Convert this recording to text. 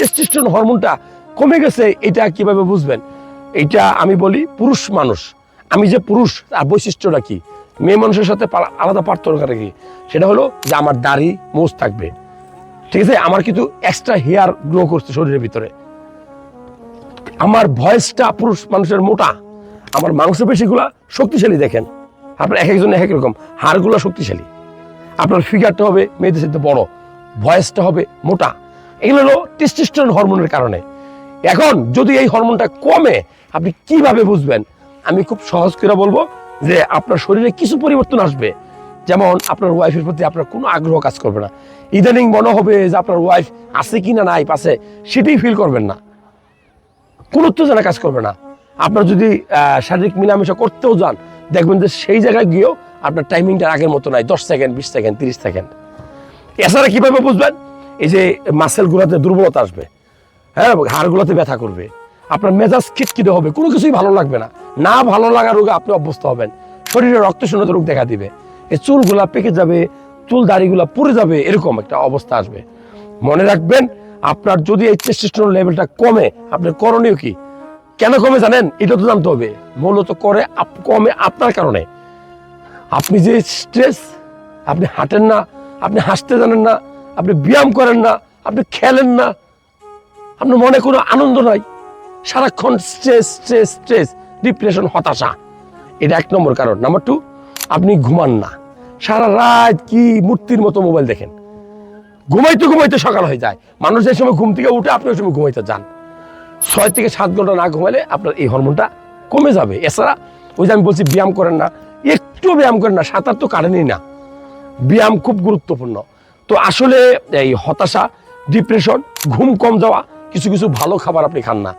টেস্টিস্টন হরমোনটা কমে গেছে, এটা কীভাবে বুঝবেন? এটা আমি বলি পুরুষ মানুষ। আমি যে পুরুষ, তার বৈশিষ্ট্যটা কি? মেয়ে মানুষের সাথে আলাদা পার্থক্যটা কি? সেটা হলো যে আমার দাড়ি, মোজ থাকবে। ঠিক আছে? আমার কিন্তু এক্সট্রা হেয়ার গ্রো করছে শরীরের ভিতরে। আমার ভয়েসটা পুরুষ মানুষের মোটা। আমার মাংসপেশিগুলা শক্তিশালী দেখেন। আপনার এক একজন এক এক রকম। হাড়গুলো শক্তিশালী। আপনার ফিগারটা হবে মেয়েদের সাথে বড়। ভয়েসটা হবে মোটা। এগুলো হলো টেস্টোস্টেরন হরমোনের কারণে। এখন যদি এই হরমোনটা কমে, আপনি কীভাবে বুঝবেন? আমি খুব সহজ করে বলব যে আপনার শরীরে কিছু পরিবর্তন আসবে। যেমন আপনার ওয়াইফের প্রতি আপনার কোনো আগ্রহ কাজ করবে না। ইদানিং মনে হবে যে আপনার ওয়াইফ আছে কি না, নাই, পাশে। সেটাই ফিল করবেন না। কোনো উত্তেজনা কাজ করবে না। আপনার যদি শারীরিক মিলামেশা করতেও যান, দেখবেন যে সেই জায়গায় গিয়েও আপনার টাইমিংটা আগের মতো নাই। দশ সেকেন্ড বিশ সেকেন্ড তিরিশ সেকেন্ড এছাড়া কীভাবে বুঝবেন? এই যে মাসেলগুলোতে দুর্বলতা আসবে হ্যাঁ হাড়গুলোতে ব্যথা করবে, আপনার মেজাজ খিটখিটে হবে, কোনো কিছুই ভালো লাগবে না। না ভালো লাগা রোগে আপনি অভ্যস্ত হবেন। শরীরে রক্ত শূন্যতা রোগ দেখা দিবে। এই চুলগুলা পেকে যাবে, চুল দাড়িগুলা পড়ে যাবে, এরকম একটা অবস্থা আসবে। মনে রাখবেন, আপনার যদি এই টেস্টোস্টেরন লেভেলটা কমে, আপনার করণীয় কি? কেন কমে জানেন? এটা তো জানতে হবে। মূলত করে কমে আপনার কারণে। আপনি যে স্ট্রেস আপনি হাঁটেন না, আপনি হাসতে জানেন না আপনি ব্যায়াম করেন না, আপনি খেলেন না, আপনার মনে কোনো আনন্দ নাই। সারাক্ষণ স্ট্রেস স্ট্রেস স্ট্রেস ডিপ্রেশন হতাশা। এটা এক নম্বর কারণ। নাম্বার টু আপনি ঘুমান না। সারা রাত কি মূর্তির মতো মোবাইল দেখেন। ঘুমাইতে ঘুমাইতে সকাল হয়ে যায়। মানুষ যে সময় ঘুম থেকে উঠে, আপনি ওই সময় ঘুমাইতে যান। ছয় থেকে সাত ঘণ্টা না ঘুমাইলে আপনার এই হরমোনটা কমে যাবে। এছাড়া ওই যে আমি বলছি, ব্যায়াম করেন না। একটু ব্যায়াম করেন না। সাঁতার তো কাটেনই না। ব্যায়াম খুব গুরুত্বপূর্ণ। তো আসলে এই হতাশা ডিপ্রেশন ঘুম কম যাওয়া, কিছু কিছু ভালো খাবার আপনি খান না।